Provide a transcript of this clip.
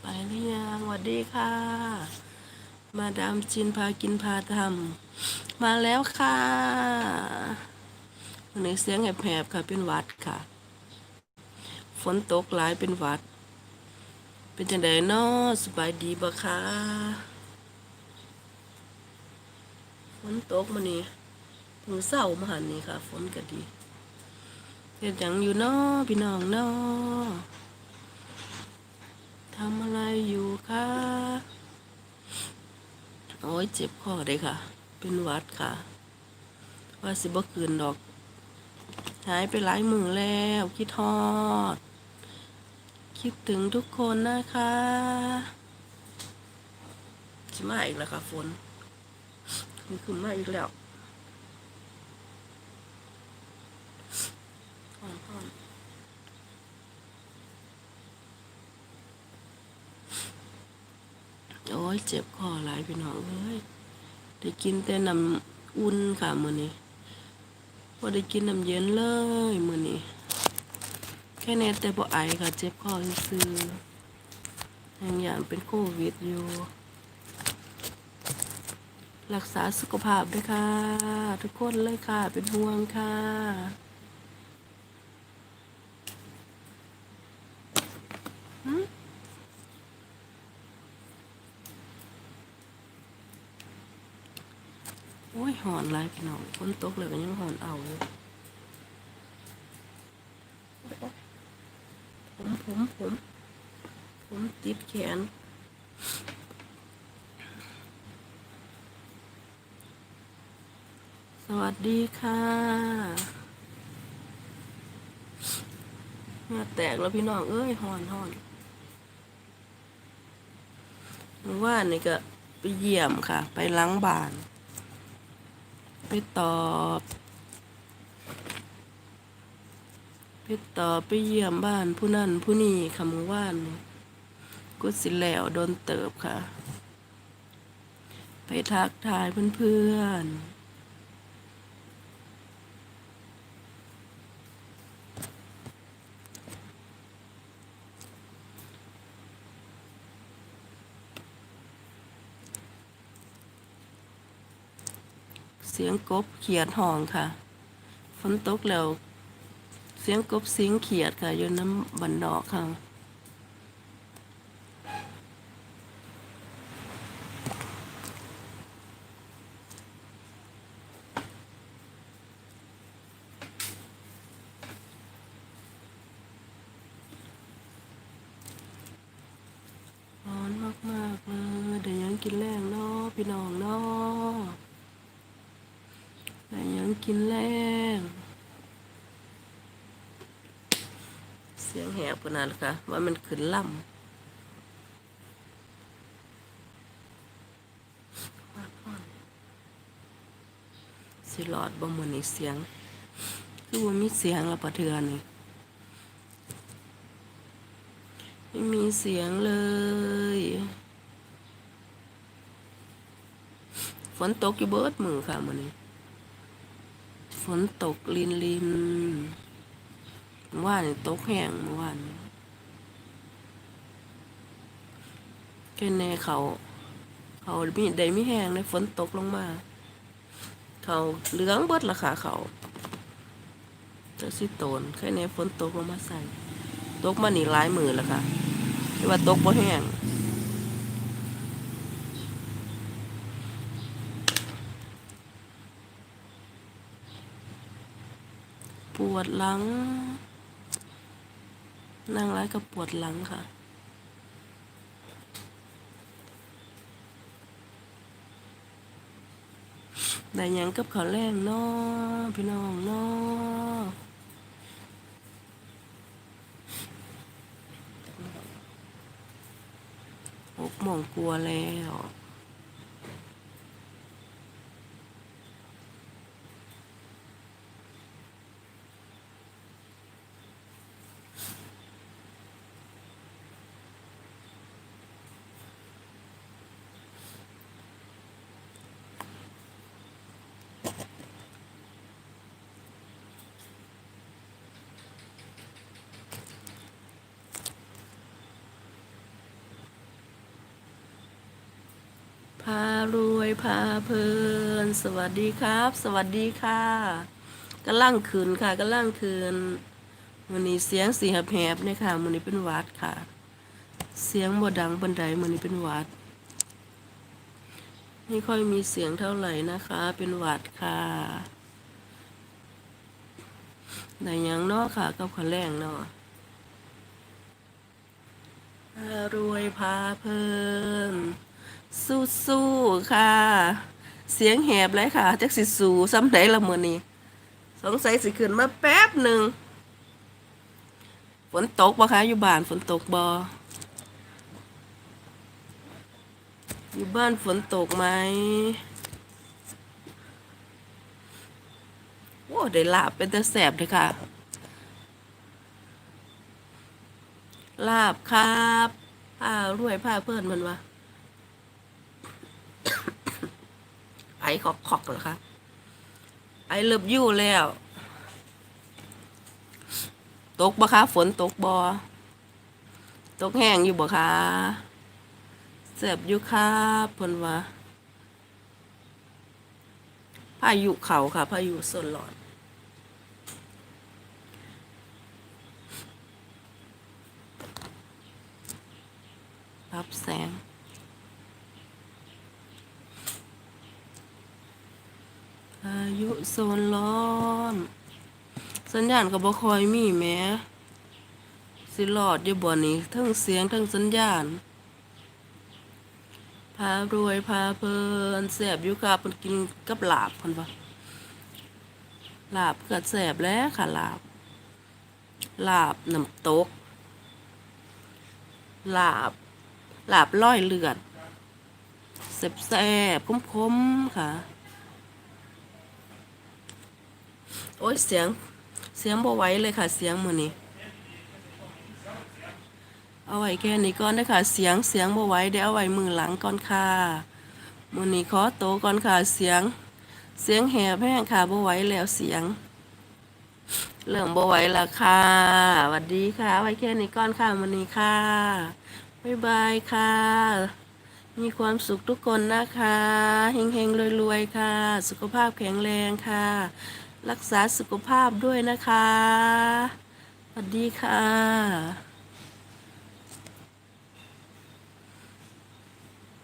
ไปหรือยังสวัสดีค่ะ มาดามจินพากินพาทำมาแล้วค่ะวันนี้เสียงแหบๆค่ะเป็นวัดค่ะ ฝนตกหลายเป็นวัด เป็นจังไดเนาะสบายดีบ่คะฝนตกมานี่ถึงเศร้ามาหันนี่ค่ะ ฝนก็ดีเฮ็ดหยังอยู่เนาะพี่น้องเนาะ ทำอะไรอยู่คะโอ้ ยเจ็บข้อเลยค่ะ เป็นวัดค่ะ ว่าสิบ่คืนดอก หายไปหลายมือแล้ว คิดทอด คิดถึงทุกคนนะคะจะมาอีกแล้วค่ะฝนคือไมาอีกแล้วอ่อนๆ โอ้ ยเจ็บคอหลายพี่น้องเอ้ยได้กินแต่น้ำอุ่นค่ะมื้อนี้บ่ได้กินน้ำเย็นเลยมื้อนี้แค่แน่แต่บ่ไอค่ะเจ็บคอซื่อยังอย่างเป็นโควิดอยู่ รักษาสุขภาพด้วยค่ะ ทุกคนเลยค่ะ เป็นห่วงค่ะ โอ้ยหอนหลยพี่น้องฝนตกเลยก็ยังหอนเอาอยู่ผมผมผมผมติดแขนสวัสดีค่ะเหงื่อแตกแล้วพี่น้องเอ้ยหอนหอนเมื่านนี่ก็ไปเยี่ยมค่ะ ไปล้างบาน ไปตอบไปตอบไปเยี่ยมบ้านผู้นั่นผู้นี่คำว่านนี่ก็สิแล้วโดนเติบค่ะ ไปทักทายเพื่อนๆ เสียงกบเขียดห้องค่ะ ฝนตกแล้ว เสียงกบเสียงเขียดค่ะอยู่น้ำบันนอกค่ะร้อนมาก ๆ เลยเดี๋ยวยังกินแรงเนาะพี่น้องเนาะ กินแรงเสียงแหบขนาดค่ะว่ามันขึ้นล่ำสิหลอดบ่มือนี่เสียง คือว่ามีเสียงและประเทือนนี่ไม่มีเสียงเลย ฝนตกอยู่เบิดมือค่ะมื้อนี้ ฝนตกลินลินว่านี่ตกแห้งเมื่อวานแค่แน่เขา เขามีได้ไมีแห้งในฝนตกลงมา เขาเหลืองเบิดละค่ะเขาจะสิโตนแค่แน่ฝนตกลงมาใส่ ตกมานี่หลายมือแล้วค่ะแต่ว่าตกบ่แห้ง ปวดหลัง นั่งร้ายกับปวดหลังค่ะ ได้ยังกับข้าแรงเนาะพี่น้องเนาะหกโมงกลัวแล้ว อารวยพาเพลิน สวัสดีครับ สวัสดีค่ะกำลังคืนค่ะกำลังคืนมันนี้เสียงสีแหบๆเนี่ยค่ะมันนี้เป็นวัดค่ะ เสียงบ่ดังบันไดมันนี้เป็นวัดไม่ค่อยมีเสียงเท่าไหร่นะคะ เป็นวัดค่ะได้หยังนาะค่ะกับขันแรงเนาะพารวยพาเพลิน สู้ๆค่ะ เสียงแหบเลยค่ะจักสิสูซ้ำไหนละมือนี้สงสัยสิขึ้นมาแป๊บหนึ่งฝนตกบ่คะอยู่บ้านฝนตกบ่อยู่บ้านฝนตกไหมโอ้ได้ลาบเป็นตะแสบเลยค่ะ ลาบครับผ้ารวยผ้าเพื่อนมันวะ ไอขอกขอกเหรอคะไอเลิบยู่แล้ว ตกบ่คะฝนตกบ่ตกแห้งอยู่บ่คะเสียบอยู่ครับพนว่าพายุเขาค่ะพายุส่วนหลอด รับแสง อายุโซนร้อน สัญญาณก็บ่คอยมีแหม้สิหลอดอยู่บ่นี้ทั้งเสียงทั้งสัญญาณ พารวยพาเพลินแสบอยู่ค่ะเพิ่นกินกับลาบเพิ่นว่าลาบก็แสบแล้วค่ะลาบลาบน้ำตกลาบลาบร้อยเลือดแสบๆคมๆค่ะ โอ้ยเสียงเสียงบ่ไหวเลยค่ะ เสียงมือนี้เอาไว้แค่นี้ก่อนนะคะเสียงเสียงบ่ไหวเดี๋ยวเอาไว้มือหลังก่อนค่ะมือนี้ขอโตก่อนค่ะเสียง เสียงแหบแห้งค่ะบ่ไหวแล้วเสียงเริ่มบ่ไหวละค่ะสวัสดีค่ะ ไว้แค่นี้ก่อนค่ะมือนี้ค่ะบ๊ายบายค่ะ มีความสุขทุกคนนะคะ เฮงๆรวยๆค่ะ สุขภาพแข็งแรงค่ะ รักษาสุขภาพด้วยนะคะ สวัสดีค่ะ